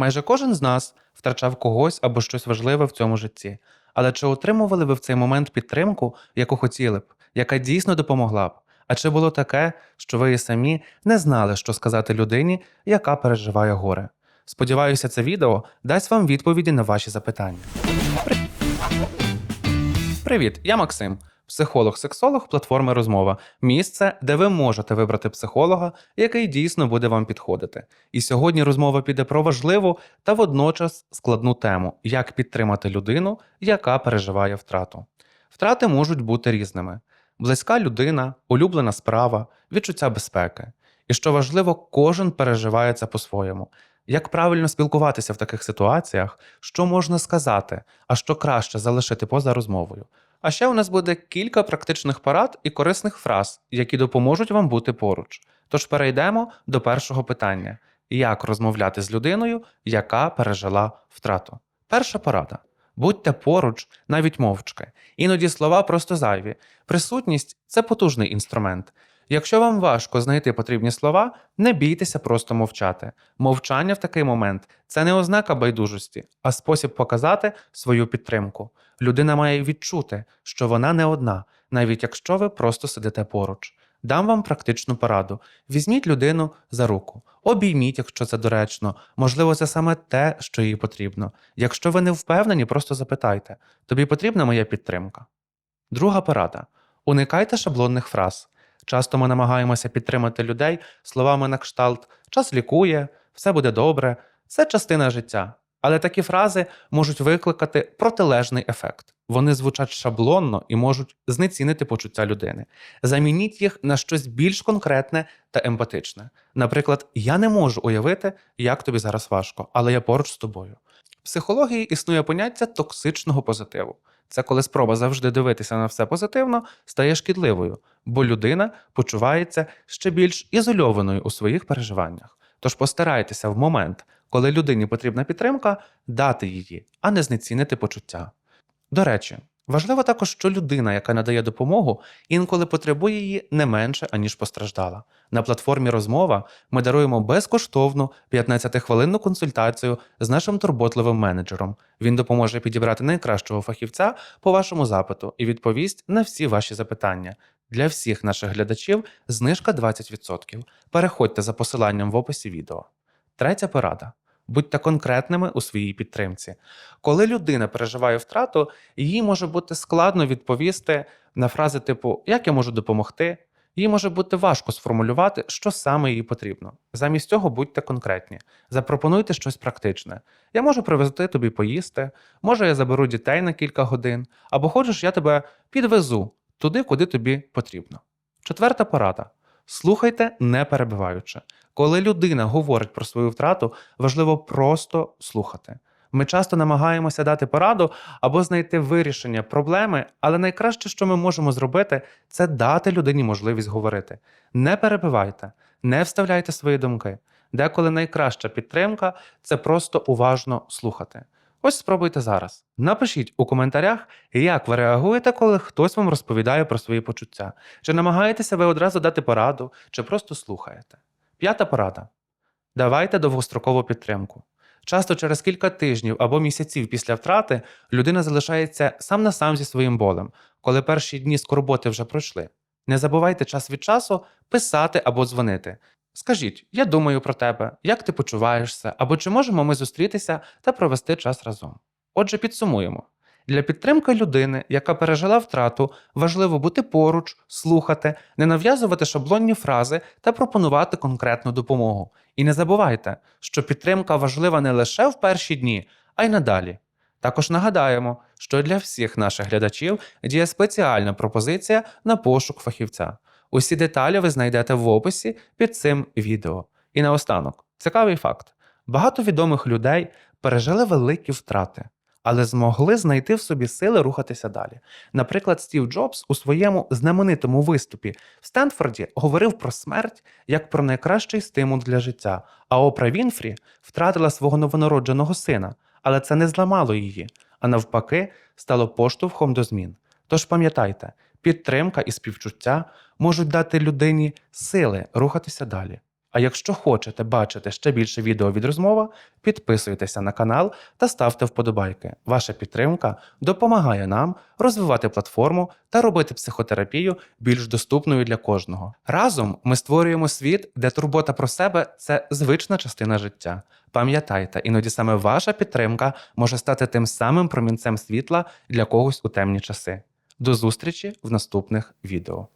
Майже кожен з нас втрачав когось або щось важливе в цьому житті. Але чи отримували ви в цей момент підтримку, яку хотіли б, яка дійсно допомогла б? А чи було таке, що ви і самі не знали, що сказати людині, яка переживає горе? Сподіваюся, це відео дасть вам відповіді на ваші запитання. Привіт, я Максим, психолог-сексолог платформи Розмова. Місце, де ви можете вибрати психолога, який дійсно буде вам підходити. І сьогодні розмова піде про важливу та водночас складну тему, як підтримати людину, яка переживає втрату. Втрати можуть бути різними: близька людина, улюблена справа, відчуття безпеки. І що важливо, кожен переживає це по-своєму. Як правильно спілкуватися в таких ситуаціях, що можна сказати, а що краще залишити поза розмовою. А ще у нас буде кілька практичних порад і корисних фраз, які допоможуть вам бути поруч. Тож перейдемо до першого питання: як розмовляти з людиною, яка пережила втрату? Перша порада. Будьте поруч, навіть мовчки. Іноді слова просто зайві. Присутність це потужний інструмент. Якщо вам важко знайти потрібні слова, не бійтеся просто мовчати. Мовчання в такий момент це не ознака байдужості, а спосіб показати свою підтримку. Людина має відчути, що вона не одна, навіть якщо ви просто сидите поруч. Дам вам практичну пораду. Візьміть людину за руку, обійміть, якщо це доречно. Можливо, це саме те, що їй потрібно. Якщо ви не впевнені, просто запитайте: тобі потрібна моя підтримка. Друга порада: уникайте шаблонних фраз. Часто ми намагаємося підтримати людей словами на кшталт час лікує, все буде добре, це частина життя. Але такі фрази можуть викликати протилежний ефект. Вони звучать шаблонно і можуть знецінити почуття людини. Замініть їх на щось більш конкретне та емпатичне. Наприклад, я не можу уявити, як тобі зараз важко, але я поруч з тобою. В психології існує поняття токсичного позитиву. Це коли спроба завжди дивитися на все позитивно стає шкідливою, бо людина почувається ще більш ізольованою у своїх переживаннях. Тож постарайтеся в момент, коли людині потрібна підтримка, дати її, а не знецінити почуття. До речі, важливо також, що людина, яка надає допомогу, інколи потребує її не менше, аніж постраждала. На платформі розмова ми даруємо безкоштовну 15-хвилинну консультацію з нашим турботливим менеджером. Він допоможе підібрати найкращого фахівця по вашому запиту і відповість на всі ваші запитання. Для всіх наших глядачів знижка 20%. Переходьте за посиланням в описі відео. Третя порада. Будьте конкретними у своїй підтримці. Коли людина переживає втрату, їй може бути складно відповісти на фрази типу Як я можу допомогти? Їй може бути важко сформулювати, що саме їй потрібно. Замість цього будьте конкретні. Запропонуйте щось практичне. Я можу привезти тобі поїсти, може я заберу дітей на кілька годин, або хочеш, я тебе підвезу туди, куди тобі потрібно. Четверта порада. Слухайте, не перебиваючи. Коли людина говорить про свою втрату, важливо просто слухати. Ми часто намагаємося дати пораду або знайти вирішення проблеми, але найкраще, що ми можемо зробити, це дати людині можливість говорити. Не перебивайте, не вставляйте свої думки. Деколи найкраща підтримка це просто уважно слухати. Ось спробуйте зараз. Напишіть у коментарях, як ви реагуєте, коли хтось вам розповідає про свої почуття. Чи намагаєтеся ви одразу дати пораду, чи просто слухаєте. П'ята порада. Давайте довгострокову підтримку. Часто через кілька тижнів або місяців після втрати людина залишається сам на сам зі своїм болем, коли перші дні скорботи вже пройшли. Не забувайте час від часу писати або дзвонити. Скажіть, я думаю про тебе, як ти почуваєшся, або чи можемо ми зустрітися та провести час разом. Отже, підсумуємо. Для підтримки людини, яка пережила втрату, важливо бути поруч, слухати, не нав'язувати шаблонні фрази та пропонувати конкретну допомогу. І не забувайте, що підтримка важлива не лише в перші дні, а й надалі. Також нагадаємо, що для всіх наших глядачів діє спеціальна пропозиція на пошук фахівця. Усі деталі ви знайдете в описі під цим відео. І наостанок, цікавий факт: багато відомих людей пережили великі втрати, але змогли знайти в собі сили рухатися далі. Наприклад, Стів Джобс у своєму знаменитому виступі в Стенфорді говорив про смерть як про найкращий стимул для життя. А Опра Вінфрі втратила свого новонародженого сина, але це не зламало її, а навпаки, стало поштовхом до змін. Тож пам'ятайте, підтримка і співчуття можуть дати людині сили рухатися далі. А якщо хочете бачити ще більше відео від розмова, підписуйтеся на канал та ставте вподобайки. Ваша підтримка допомагає нам розвивати платформу та робити психотерапію більш доступною для кожного. Разом ми створюємо світ, де турбота про себе це звична частина життя. Пам'ятайте, іноді саме ваша підтримка може стати тим самим промінцем світла для когось у темні часи. До зустрічі в наступних відео.